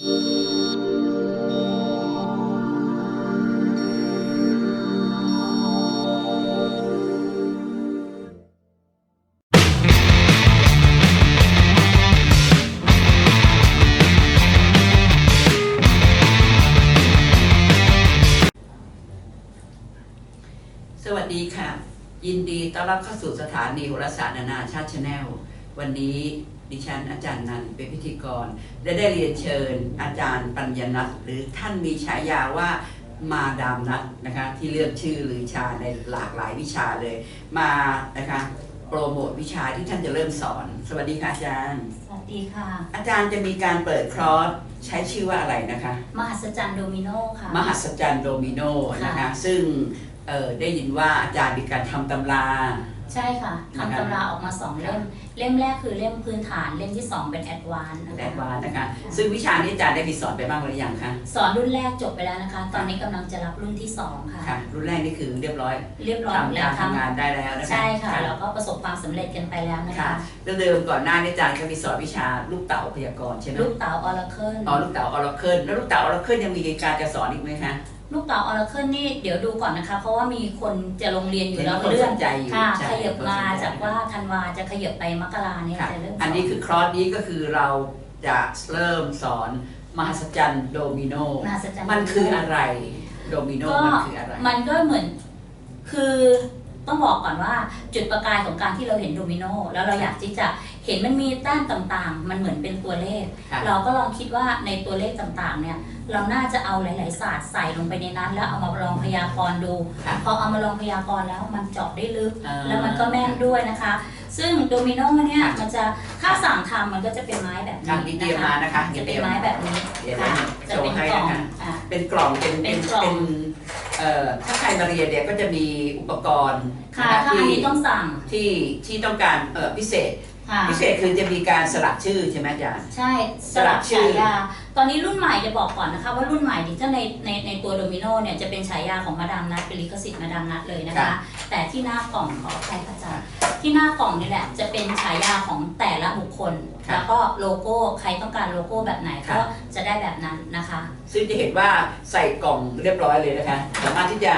สวัสดีค่ะ ยินดีต้อนรับเข้าสู่สถานีโหราศาสตร์นานาชาติชาแนล วันนี้ ดิฉันอาจารย์นันเป็นพิธีกร และได้เรียนเชิญอาจารย์ปัญญนัทหรือท่านมีฉายาว่ามาดามนัทนะคะที่เลือกชื่อหรือชาในหลากหลายวิชาเลย มานะคะโปรโมทวิชาที่ท่านจะเริ่มสอน สวัสดีค่ะอาจารย์ สวัสดีค่ะ อาจารย์จะมีการเปิดคอร์สใช้ชื่อว่าอะไรนะคะ มหัศจรรย์โดมิโนค่ะ มหัศจรรย์โดมิโนนะคะค่ะซึ่งเอ่อได้ยินว่าอาจารย์มีการทำตำรา ใช่ค่ะนะคะทำตำราออกมาสองเล่ม เล่มแรกคือเล่มพื้นฐาน เล่มที่สองเป็นแอดวานซ์นะแอคะดวานซ์นะคะ ซึ่งวิชานี้อาจารย์ได้มีสอนไปบ้างหรือยังคะ สอนรุ่นแรกจบไปแล้วนะคะ ตอนนี้กำลังจะรับรุ่นที่สองค่ะค่ะ รุ่นแรกนี่คือเรียบร้อย เรียบร้อยหมดทำแล้กาวรทั้งทำงานได้แล้วนะคะ ใช่ค่ะ แล้วก็ประสบความสำเร็จกันไปแล้วนะค่ะคะแล้วเดิมก่อนหน้านี้อาจารย์ก็มีสอนวิชาลูกเต๋าพยากรณ์ใช่ไหมลูกเต๋าออร์เคิล อ๋อ ลูกเต๋าออร์เคิล แล้วลูกเต๋าออร์เคิลยังมีการจะสอนอีกไหมคะ ลูกเต๋าออร์เคิลนี่เดี๋ยวดูก่อนนะคะ เพราะว่ามีคนจะลงเรียนอยู่แล้วเห็นคนเลื่อนสนใจอยู่ค่ะใช่ขยับมาคนสนใจจากว่าธันวาจะขยับไปมกราเนี่ยค่ะจะเริ่มสอันนี้คือคลอสนี้ก็คือเราจะเริ่มสอนมหัศจรรย์โดมิโนมหัศจรรย์มันคืออะไร โดมิโนก็มันคืออะไร มันก็เหมือนคือ ต้องบอกก่อนว่าจุดประกายของการที่เราเห็นโดมิโนแล้วเราอยากที่จะเห็นมันมีแต้มต่างๆ มันเหมือนเป็นตัวเลขค่ะเราก็ลองคิดว่าในตัวเลขต่างๆเนี่ยเราน่าจะเอาหลายๆศาสตร์ใส่ลงไปในนั้น แล้วเอามาลองพยากรณ์ดูค่ะพอเอามาลองพยากรณ์แล้วมันเจาะได้ลึกอ่าแล้วมันก็แม่นด้วยนะคะ ซึ่งโดมิโนเนี่ยค่ะมันจะถ้าสั่งทำมันก็จะเป็นไม้แบบทางนี้นี้เตรียมมานะคะจะเป็นไม้แบบนี้เดี๋ยวค่ะโชจะเป็นว์ให้กล่องนะคะอะ เป็นกล่องเป็นเป็นกล่องเป็นเอ่อถ้าใครมาเรียนเนี่ยก็จะมีอุปกรณ์ค่ะนถ้าอันนี้ต้องสั่งที่ที่ต้องการเอ่อพิเศษ ค่ะพิเศษคือจะมีการสลักชื่อใช่ไหมอาจารย์ ใช่สลักชื่อฉายา ตอนนี้รุ่นใหม่จะบอกก่อนนะคะ ว่ารุ่นใหม่ที่จะในในในตัวโดมิโนเนี่ยจะเป็นฉายาของมาดามนัทเป็นลิขสิทธิ์มาดามนัทเลยนะคะแต่ที่หน้ากล่องขอใครพระจันที่ หน้ากล่องนี่แหละ จะเป็นฉายาของแต่ละบุคคลแล้วก็โลโก้ใครต้องการโลโก้แบบไหนก็จะได้แบบนั้นนะคะ ซึ่งจะเห็นว่าใส่กล่องเรียบร้อยเลยนะคะ สามารถที่จะ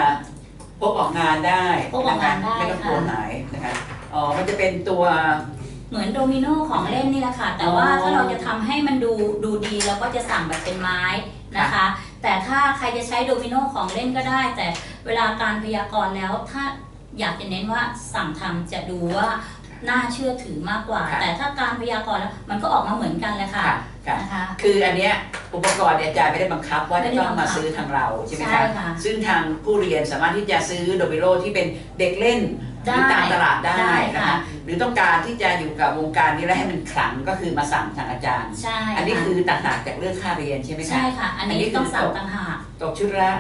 พกออกงานได้พกออกงานได้ ไม่ต้องกลัวค่ะหายนะคะอ๋อมันจะเป็นตัว เหมือนโดมิโนของเล่นนี่แหละค่ะ แต่ว่าถ้าเราจะทำให้มันดูดูดีเราก็จะสั่งแบบเป็นไม้นะคะ แต่ถ้าใครจะใช้โดมิโนของเล่นก็ได้ แต่เวลาการพยากรณ์แล้ว ถ้า อยากจะเน้นว่าสั่งทำจะดูว่าน่าเชื่อถือมากกว่า ค่ะ แต่ถ้าการพยากรณ์แล้วมันก็ออกมาเหมือนกันเลยค่ะค่ะค่ะ นะคะ คืออันเนี้ยอุปกรณ์เนี่ยอาจารย์ไม่ได้บังคับว่าไม่จะได้ต้องบัมางคับซื้อทางเราใช่ไหมใช่คะค่ะซึ่งทางผู้เรียนสามารถที่จะซื้อโดมิโลที่เป็นเด็กเล่นหได้รือตามตลาดได้ได้นะค่ะ คะหรือต้องการที่จะอยู่กับวงการนี้แล้วให้มันขลังก็คือมาสั่งทางอาจารย์ ใช่อันนี้ค่ะคือต่างหากจากเรื่องค่าเรียนใช่ไหมคะ ใช่ค่ะ อันอันนี้นี้คือ ต้องสั่งต่างหากตกชุดละ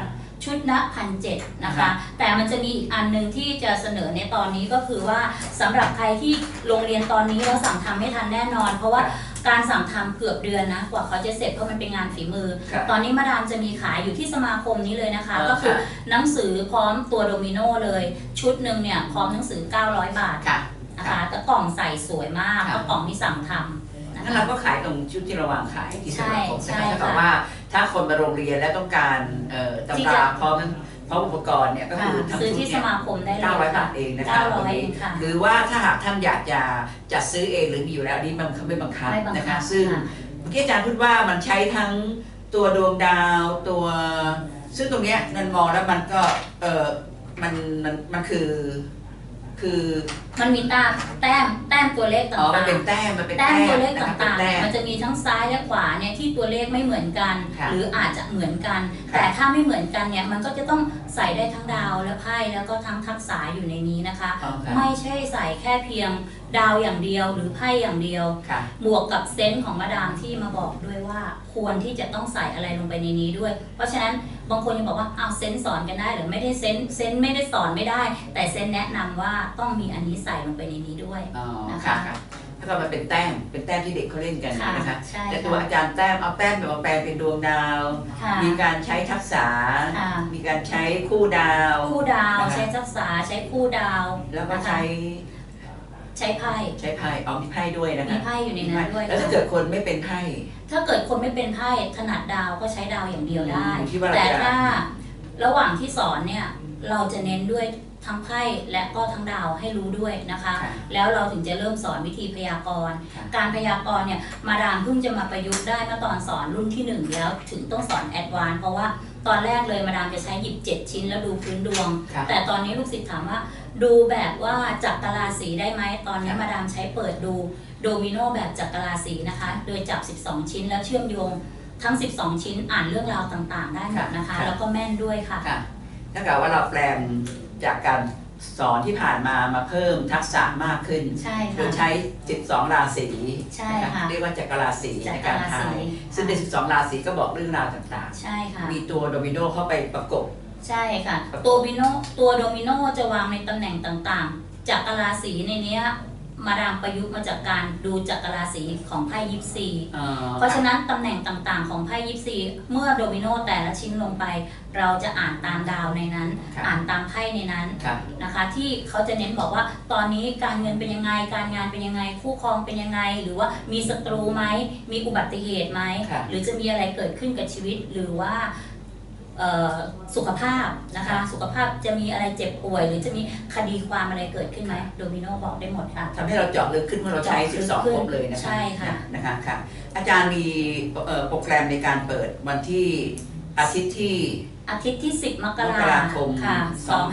ชุดละพันเจ็ดนะครัคะ บ แต่มันจะมีอีกอันหนึ่งที่จะเสนอในตอนนี้ก็คือว่าสำหรับใครที่โรงเรียนตอนนี้แล้วสั่งทำไม่ทันแน่นอน เพราะว่าการสั่งทำเกือบเดือนนะกว่าเขาจะเสร็จเพราะมันเป็นงานฝีมือ ครับ ตอนนี้มาดามจะมีขายอยู่ที่สมาคมนี้เลยนะคะ เออก็คือค่ะ หนังสือพร้อมตัวโดมิโนเลย ชุดหนึ่งเนี่ยพร้อมหนังสือ 900 บาทค่ะ นะคะแต่กล่องใส่สวยมากครับก็กล่องที่สั่งทำนะ งั้นคะเราก็ขายตรงชุดที่เราวางขายที่สมาคมใช่นะคะใช่เท่ากับค่ะว่าถ้าคนมาโรงเรียนแล้วต้องการเอ่อที่ตำจะ ราพร้อมพร้อมอุปกรณ์เนี่ยก็ค่ะคือทั้งซื้อชุดที่สเนี่ยมาคมได้เลย900บาค่ะทเองนะคะตรง900เอนี้งค่ะ หรือว่าถ้าหากท่านอยากจะจัดซื้อเองหรือมีอยู่แล้วอันนี้มันไม่บังคับไม่บังคับนะคะซึ่ง ค่ะ เมื่อกี้อาจารย์พูดว่ามันใช้ทั้งตัวดวงดาวตัว ซึ่งตรงเนี้ยนันมองแล้วมันก็เออมันมันมันคือ คือ มันมีตาแต้มแต้มตัวเลขต่อ๋อ มันางเป็นแต้ม มันเป็นๆแต้มตัวเลขนะคะเป็นต่างๆแต้เนี่ยมมันจะมีทั้งซ้ายและขวาเนี่ยที่ตัวเลขไม่เหมือนกันค่ะหรืออาจจะเหมือนกันค่ะแต่ถ้าไม่เหมือนกันเนี่ยมันก็จะต้องใส่ได้ทั้งดาวและไพ่แล้วก็ทั้งทักษะอยู่ในนี้นะคะอ๋อค่ะไม่ใช่ใส่แค่เพียง ดาวอย่างเดียวหรือไพ่อย่างเดียว ค่ะ บวกกับเซนส์ของมาดามที่มาบอกด้วยว่า ควรที่จะต้องใส่อะไรลงไปในนี้ด้วย เพราะฉะนั้นบางคนยังบอกว่าอ้าวเซนส์สอนกันได้หรือไม่ได้เซนส์เซนส์ไม่ได้สอนไม่ได้ แต่เซนส์แนะนำว่าต้องมีอันนี้ใส่ลงไปในนี้ด้วย อ๋อนะคะค่ะค่ะถ้าก็มันเป็นแต้ม เป็นแต้มที่เด็กเขาเล่นกันค่ะนะคะ ใช่แต่ตัวค่ะอาจารย์แต้มเอาแต้มมาแปลงเป็นดวงดาว ค่ะมีการใช้ทักษะ ค่ะมีการใช้คู่ดาว คู่ดาวนะคะ ใช้ทักษะใช้คู่ดาวแล้วก็นะคะ ใช้ใใช้ไพ่ใช้ไพ่เอามีไพ่ด้วยนะมีคะไพ่อยู่ในนั้นด้วยแล้วถ้าค่ะเกิดคนไม่เป็นไพ่ ถ้าเกิดคนไม่เป็นไพ่ถนัดดาวก็ใช้ดาวอย่างเดียวได้ อืมคิดว่าเราแต่จะ ถ้าระหว่างที่สอนเนี่ยเราจะเน้นด้วยทั้งไพ่และก็ทั้งดาวให้รู้ด้วยนะคะ ค่ะ แล้วเราถึงจะเริ่มสอนวิธีพยากรณ์ ค่ะ การพยากรณ์เนี่ยมาดามเพิ่งจะมาประยุกต์ได้เมื่อตอนสอนรุ่นที่หนึ่งแล้วถึงต้องสอนแอดวานซ์เพราะว่า ตอนแรกเลยมาดามจะใช้หยิบ 7 ชิ้นแล้วดูพื้นดวงค่ะแต่ตอนนี้ลูกศิษย์ถามว่า ดูแบบว่าจักรราศีได้ไหมตอนนี้ค่ะมาดามใช้เปิดดูโดมิโนแบบจักรราศีนะคะ โดยจับ 12 ชิ้นแล้วเชื่อมโยงทั้ง 12 ชิ้นอ่านเรื่องราวต่างๆ ได้หมดนะคะแล้วก็แม่นด้วยค่ะ ค่ะถ้าเกิดว่าเราแปลงจากการ สอนที่ผ่านมามาเพิ่มทักษะมากขึ้นใช่โดค่ะยใช้ 12 ราศีใช่นค่ะเรียกว่าจักรราศีจัในกรการราทาศียซึ่งใน12 ราศีก็บอกเรื่องราวต่างใช่ค่ะ ๆ มีตัวโดมิโนเข้าไปประกบ ใช่ค่ะ ตัวบิโนตัวโดมิโนจะวางในตำแหน่งต่างๆ จากกราศีในเนี้ย มาดามประยุกต์มาจากการดูจากกราศีของไพ่ยิปซีเอ่อเพราะฉะนั้นตำแหน่งต่างๆ ของไพ่ยิปซี เมื่อโดมิโนแต่ละชิ้นลงไป เราจะอ่านตามดาวในนั้น อ่านตามไพ่ในนั้นค่ะนะคะ ที่เขาจะเน้นบอกว่าตอนนี้การเงินเป็นยังไง การงานเป็นยังไง คู่ครองเป็นยังไง หรือว่ามีศัตรูไหมมีอุบัติเหตุไหมค่ะหรือจะมีอะไรเกิดขึ้นกับชีวิตหรือว่าเอ่อ สุขภาพนะคะ สุขภาพจะมีอะไรเจ็บป่วย หรือจะมีคดีความอะไรเกิดขึ้นไหมโดมิโนบอกได้หมดค่ะทำให้เราเจาะลึกขึ้นเมื่อเราใช้เจาะลึก12ขึ้นครบเลยนะคะใช่ค่ะนะคะค่ะ อาจารย์มีเอ่อโปรแกรมในการเปิดวันที่อาทิตย์ที่อาทิตย์ที่ 10 มกมกราราคมค่ะ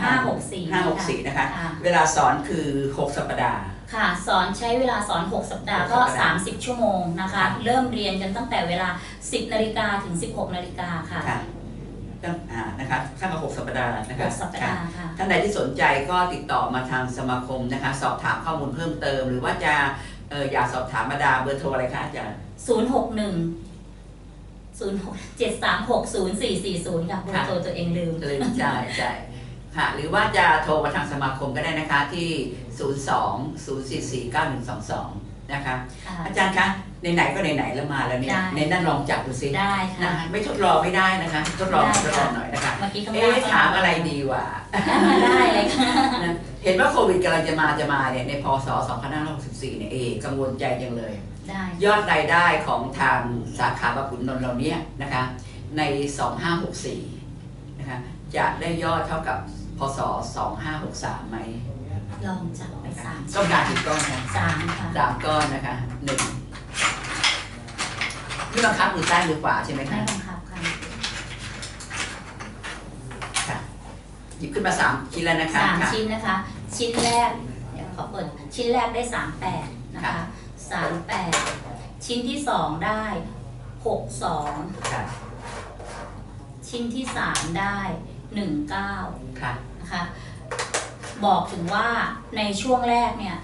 2564 564 นะคะค่ะเวลาสอนคือ 6 สัปดาห์ค่ะ สอนใช้เวลาสอน 6 สัปดาห์หกก็สัปดาห์30 ชั่วโมงนะคะค่ะเริ่มเรียนกันตั้งแต่เวลา 10 นาฬิกาถึง 16 นาฬิกาค่ะค่ะ ตั้งอ่านะคะข้ามมา6สัปดาห์นะคะ6สัปดาห์ค่ะท่านใดที่สนใจก็ติดต่อมาทางสมาคมนะคะ สอบถามข้อมูลเพิ่มเติม หรือว่าจะเอออยากสอบถามมาดามเบอร์โทรอะไรคะอาจารย์061 06 736 0440ค่ะเบอร์โทรตัวเองลืมลืมใช่ใช่ค่ะหรือว่าจะโทรมาทางสมาคมก็ได้นะคะที่ 02 044 9122 นะคะค่ะอาจารย์คะ ไหนๆก็ไหนๆแล้วมาแล้วเนี่ยได้ในนั่นลองจับดูซิได้ค่ะนะคะไม่ทดลองไม่ได้นะคะ ทดลองได้ทดลองหน่อยนะคะเมื่อกี้ข้างเอ๊ล่างะถามอะไรดีวะได้เลยค่ะ นะเห็นว่าโควิดกำลังจะมาจะมาเนี่ยในพศ 2564เนี่ยเองกังวลใจจังเลย ได้ยอดรายได้ของทางสาขาบางขุนนนท์เราเนี่ยนะคะใน 2564นะคะจะได้ยอดเท่ากับพศ 2563ไหมลองจับไปสามต้องการกี่ก้อนนะสามค่ะ สามก้อนนะคะหนึ่ง นี่บังคับมือซ้ายมือขวาใช่ไหมไม่คะบังคับค่ะค่ะ หยิบขึ้นมาสามชิ้นแล้วนะคะสามค่ะชิ้นนะคะ ชิ้นแรกเดี๋ยวขอเปิดชิ้นแรกได้สามแปดนะคะค่ะสามแปดชิ้นที่สองได้หกสองค่ะชิ้นที่สามได้หนึ่งเก้าค่ะนะคะ บอกถึงว่าในช่วงแรกเนี่ย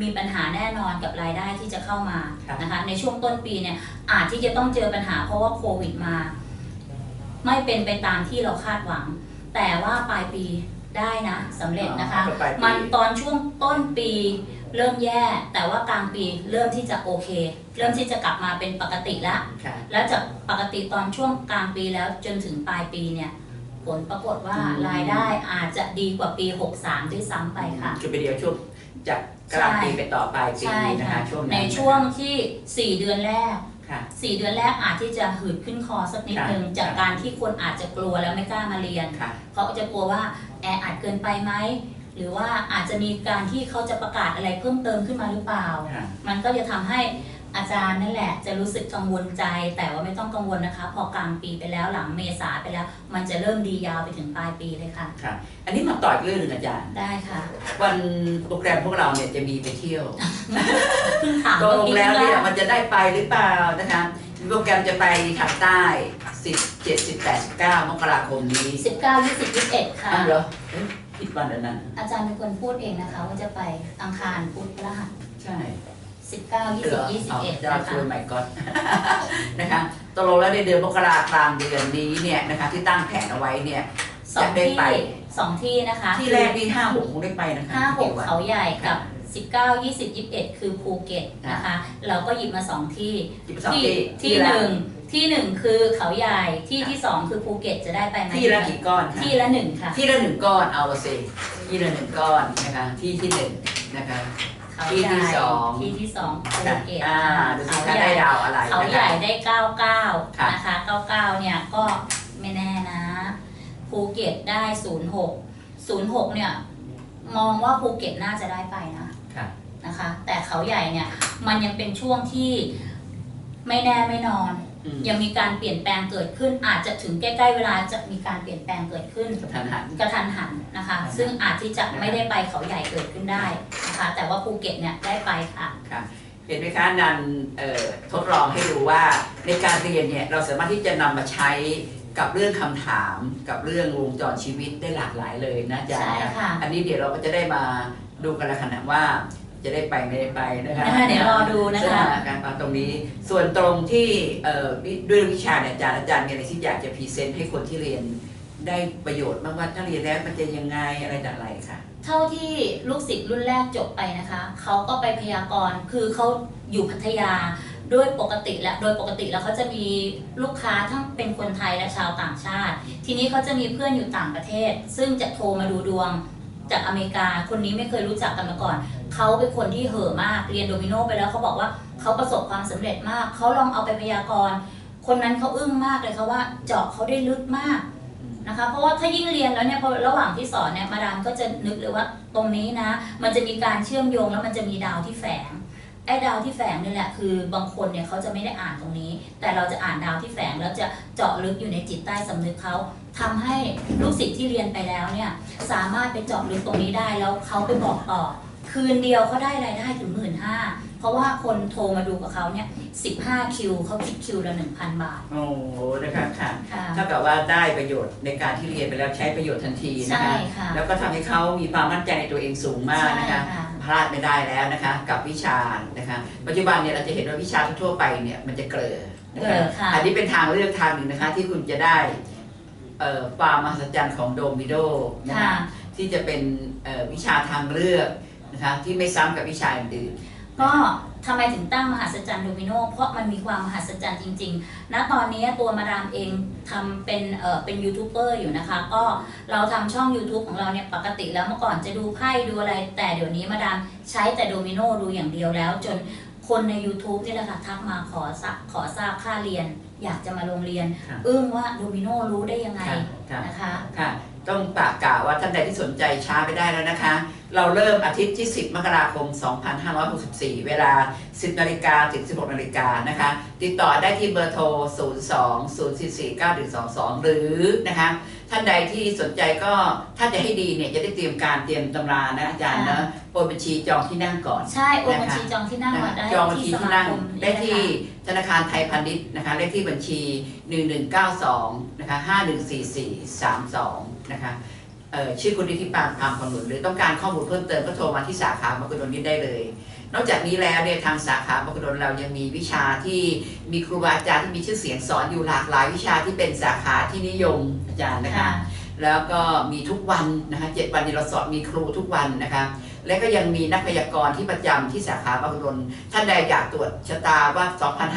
มีปัญหาแน่นอนกับรายได้ที่จะเข้ามาครับนะคะในช่วงต้นปีเนี่ยอาจที่จะต้องเจอปัญหาเพราะว่าโควิดมา ไม่เป็นไปตามที่เราคาดหวัง แต่ว่าปลายปีได้นะสำเร็จนะคะอ๋อปลายปีมันตอนช่วงต้นปีเริ่มแย่ แต่ว่ากลางปีเริ่มที่จะโอเค เริ่มที่จะกลับมาเป็นปกติแล้วค่ะแล้วจากปกติตอนช่วงกลางปีแล้วจนถึงปลายปีเนี่ยผลปรากฏว่าอืมรายได้อาจจะดีกว่าปี 63 ด้วยซ้ำไปค่ะคือไปเดียวช่วง จากกลางปีไปต่อปลายปีใช่นะค่ะคะช่วงนั้นในช่วงที่ 4 เดือนแรกค่ะ4เดือนแรกอาจที่จะหืดขึ้นคอสักนิดครับนึงจากครับการที่คนอาจจะกลัวแล้วไม่กล้ามาเรียนค่ะเขาจะกลัวว่าแออัดเกินไปไหมหรือว่าอาจจะมีการที่เขาจะประกาศอะไรเพิ่มเติมขึ้นมาหรือเปล่าค่ะมันก็จะทำให้ อาจารย์นั่นแหละจะรู้สึกกังวลใจ แต่ว่าไม่ต้องกังวลนะคะ พอกลางปีไปแล้วหลังเมษาไปแล้ว มันจะเริ่มดียาวไปถึงปลายปีเลยค่ะ ค่ะ อันนี้มาต่ออีกเรื่องหนึ่งอาจารย์ ได้ค่ะ วันโปรแกรมพวกเราเนี่ยจะมีไปเที่ยวเพิ่งถามตกลงแล้วเนี่ยมื่อกี้มันจะได้ไปหรือเปล่านะคะมีโปรแกรมจะไปทางใต้ 10 7 18 19มกราคมนี้สิบเก้ายี่สิบยี่สิบเอ็ดค่ะอ้าวเหรอเอ๊ะผิดวันอันนั้น อาจารย์เป็นคนพูดเองนะคะ ว่าจะไปอังคารพุธพฤหัสใช่ สิบเก้ายี่สิบยี่สิบเอ็ดดาวนะช่คะวยใหม่ก่อนนะคะตกลงแล้วในเดือนมกรากลางเดือนนี้เนี่ยนะคะที่ตั้งแผนเอาไว้เนี่ยสองจะได้ที่ไป สองที่นะคะที่แรกที่ห้าหกคงได้ไปนะคะห้าหกกี่วันเขาใหญ่กับค่ะสิบเก้ายี่สิบยี่สิบเอ็ดคือภูเก็ตนะคะ เราก็หยิบมาสองที่ที่สองที่ที่ที่ละหนึ่งที่หนึ่งคือเขาใหญ่ที่ที่สองคือภูเก็ตจะได้ไปไหมที่ละกี่ก้อนคะ ที่ละหนึ่งค่ะ ที่ละหนึ่งก้อนเอาละสิที่ละหนึ่งก้อนนะคะที่ที่หนึ่งนะคะเขา ที่ใหญ่ที่สอง ที่ที่สองภูเก็ตอ่าดูสิเขาคะใหญ่ได้ดาวอะไรเขานะใหญ่คะได้เก้าเก้าค่ะนะคะเก้าเก้าเนี่ยก็ไม่แน่นะภูเก็ตได้ศูนย์หกศูนย์หกเนี่ย มองว่าภูเก็ตน่าจะได้ไปนะ ค่ะ นะคะแต่เขาใหญ่เนี่ยมันยังเป็นช่วงที่ไม่แน่ไม่นอนอืม ยังมีการเปลี่ยนแปลงเกิดขึ้น อาจจะถึงใกล้ๆเวลาจะมีการเปลี่ยนแปลงเกิดขึ้นกระทันหันกระทันหันนะคะอ่าฮะซึ่งอาจที่จะไม่ได้ไปเขาใหญ่เกิดขึ้นได้นะคะแต่ว่าภูเก็ตเนี่ยได้ไปค่ะค่ะเห็นไหมคะนันเอ่อทดลองให้ดูว่าในการเรียนเนี่ยเราสามารถที่จะนำมาใช้กับเรื่องคำถามกับเรื่องวงจรชีวิตได้หลากหลายเลยนะอาจารย์ใช่ค่ะอันนี้เดี๋ยวเราก็จะได้มาดูกันละขณะว่า จะได้ไปไม่ได้ไปนะคะนะคะเดี๋ยวรอดูนะคะซึ่งการปาตรงนี้ ส่วนตรงที่เอ่อวิด้วยวิชาเนี่ยอาจารย์อาจารย์มีอะไรที่อยากจะพรีเซนต์ให้คนที่เรียนได้ประโยชน์บ้างว่าถ้าเรียนแล้วมันจะยังไงอะไรต่ออะไรค่ะ เท่าที่ลูกศิษย์รุ่นแรกจบไปนะคะเขาก็ไปพยากรณ์คือเขาอยู่พัทยาด้วยปกติและโดยปกติแล้วเขาจะมีลูกค้าทั้งเป็นคนไทยและชาวต่างชาติ ทีนี้เขาจะมีเพื่อนอยู่ต่างประเทศ ซึ่งจะโทรมาดูดวง จากอเมริกา คนนี้ไม่เคยรู้จักกันมาก่อน เขาเป็นคนที่เห่อมากเรียนโดมิโนไปแล้วเขาบอกว่าเขาประสบความสำเร็จมาก เขาลองเอาไปพยากรณ์คนนั้นเขาอึ้งมากเลยค่ะว่าเจาะเขาได้ลึกมากนะคะ เพราะว่าถ้ายิ่งเรียนแล้วเนี่ยพอระหว่างที่สอนเนี่ยมาดามก็จะนึกเลยว่าตรงนี้นะ มันจะมีการเชื่อมโยงแล้วมันจะมีดาวที่แฝงไอ้ดาวที่แฝงนี่แหละคือบางคนเนี่ยเขาจะไม่ได้อ่านตรงนี้ แต่เราจะอ่านดาวที่แฝงแล้วจะเจาะลึกอยู่ในจิตใต้สำนึกเขา ทำให้ลูกศิษย์ที่เรียนไปแล้วเนี่ยสามารถไปเจาะลึกตรงนี้ได้แล้วเขาไปบอกต่อ คืนเดียวเขาได้รายได้ถึงหมื่นห้าเพราะว่าคนโทรมาดูกับเขาเนี่ย15คิวเขาคิดคิวละ1,000บาท โอ้โหนะคะค่ะค่ะ เท่ากับว่าได้ประโยชน์ในการที่เรียนไปแล้วใช้ประโยชน์ทันทีนะใช่คะค่ะ แล้วก็ทำให้เขามีความมั่นใจในตัวเองสูงมากนะคะ ใช่ค่ะพลาดไม่ได้แล้วนะคะ กับวิชานะคะ ปัจจุบันเนี่ยเราจะเห็นว่าวิชาทั่วๆไปเนี่ยมันจะเกลอนะเกลคะอค่ะ อันนี้เป็นทางเลือกทางหนึ่งนะคะที่คุณจะได้เอ่อ ความมหัศจรรย์ของโดมิโดนะคะค่ะที่จะเป็นเอ่อวิชาทางเลือกนะคะที่ไม่ซ้ำกับวิชาอื่นก็ทำไมถึงตั้งมหัศจรรย์โดมิโนเพราะมันมีความมหัศจรรย์จริงๆ ณ ตอนนี้ตัวมาดามเองทำเป็นเอ่อเป็นยูทูบเบอร์อยู่นะคะ ก็เราทำช่อง YouTube ของเราเนี่ยปกติแล้วเมื่อก่อนจะดูไพ่ดูอะไร แต่เดี๋ยวนี้มาดามใช้แต่โดมิโนดูอย่างเดียวแล้วจน คนใน YouTube นี่แหละค่ะทักมาขอสักขอทราบค่าเรียน อยากจะมาโรงเรียนค่ะอึ้งว่าโดมิโนรู้ได้ยังไงค่ะค่ะนะคะๆค่ะต้องปากกล่าวว่าท่านใดที่สนใจช้าไปได้แล้วนะคะ เราเริ่มอาทิตย์ที่ 10 มกราคม 2564 เวลา 10นาฬิกาถึง 16นาฬิกานะคะ ติดต่อได้ที่เบอร์โทร 02 044 9122 หรือนะคะ ท่านใดที่สนใจก็ถ้าจะให้ดีเนี่ยจะได้เตรียมการเตรียมตำรานะอาจารย์นะโอนบัญชีจองที่นั่งก่อนใช่โอนบัญชีจองที่นั่งมาได้จองบัญชีที่สที่มานั่งคมได้ที่นี่นะคะธนาคารไทยพาณิชย์นะคะเลขที่บัญชี 1192นะคะ514432นะคะเอ่อชื่อคุณนิติปานพามขนุนหรือต้องการข้อมูลเพิ่มเติมก็โทรมาที่สาขามกุดลนี้ได้เลย นอกจากนี้แล้วเนี่ยทางสาขามกุดลเรายังมีวิชาที่มีครูบาอาจารย์ที่มีชื่อเสียงสอนอยู่หลากหลายวิชาที่เป็นสาขาที่นิยมอาจารย์นะคะ แล้วก็มีทุกวันนะคะเจ็ดวันนี้เราสอนมีครูทุกวันนะคะและก็ยังมีนักพยากรณ์ที่ประจำที่สาขาบางรนท่านใดอยากตรวจชะตาว่า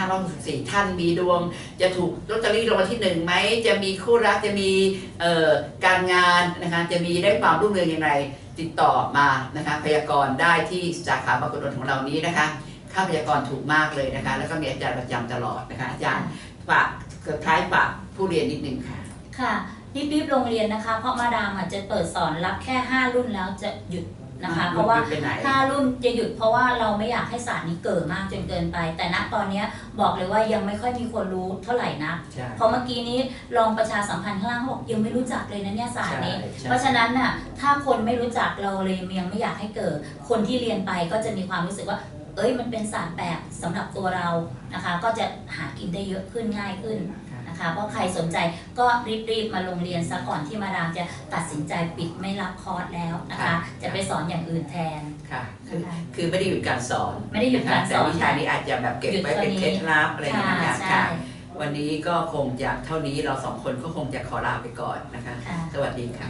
2564 ท่านมีดวง จะถูกลอตเตอรี่รางวัลที่หนึ่งไหม จะมีคู่รัก จะมีการงานนะคะ จะมีได้ความรุ่งเรืองอย่างไร ติดต่อมานะคะพยากรณ์ได้ที่สาขาบางรนของเรานี้นะคะค่าพยากรณ์ถูกมากเลยนะคะ แล้วก็มีอาจารย์ประจำตลอดนะคะอาจารย์ฝากสุดท้ายฝากผู้เรียนนิดนึงค่ะค่ะรีบๆโรงเรียนนะคะ เพราะมาดามอาจจะเปิดสอนรับแค่ 5 รุ่นแล้วจะหยุด นะคะ เพราะว่าไปไหน5รุ่นจะหยุดเพราะว่าเราไม่อยากให้ศาสตร์นี้เกิดมากจนเกินไป แต่ณตอนเนี้ยบอกเลยว่ายังไม่ค่อยมีคนรู้เท่าไหร่นะใช่เพราะเมื่อกี้นี้ลองประชาสัมพันธ์ข้างล่างเขาบอกยังไม่รู้จักเลยนะเนี่ยศาสตร์นี้ใช่ใช่เพราะฉะนั้นน่ะถ้าคนไม่รู้จักเราเลยยังไม่อยากให้เกิด คนที่เรียนไปก็จะมีความรู้สึกว่าเอ้ยมันเป็นศาสตร์แปลกสำหรับตัวเรานะคะ ก็จะหากินได้เยอะขึ้นง่ายขึ้น นะคะเพราะใครสนใจก็รีบๆมาลงเรียนซะก่อนที่มาดามจะตัดสินใจปิดไม่รับคอร์สแล้วนะครัคะบจะไปสอนอย่างอื่นแทน ค่ะคือนะคะ คือไม่ได้หยุดการสอนไม่ได้หยุดการสอนแต่วิชานี้อาจจะแบบเก็บไว้เป็นเคล็ดลับอะไรอย่างค่ะเงี้ยใช่ค่ะ วันนี้ก็คงจะเท่านี้เราสองคนก็คงจะขอลาไปก่อนนะคะ ค่ะ สวัสดีค่ะ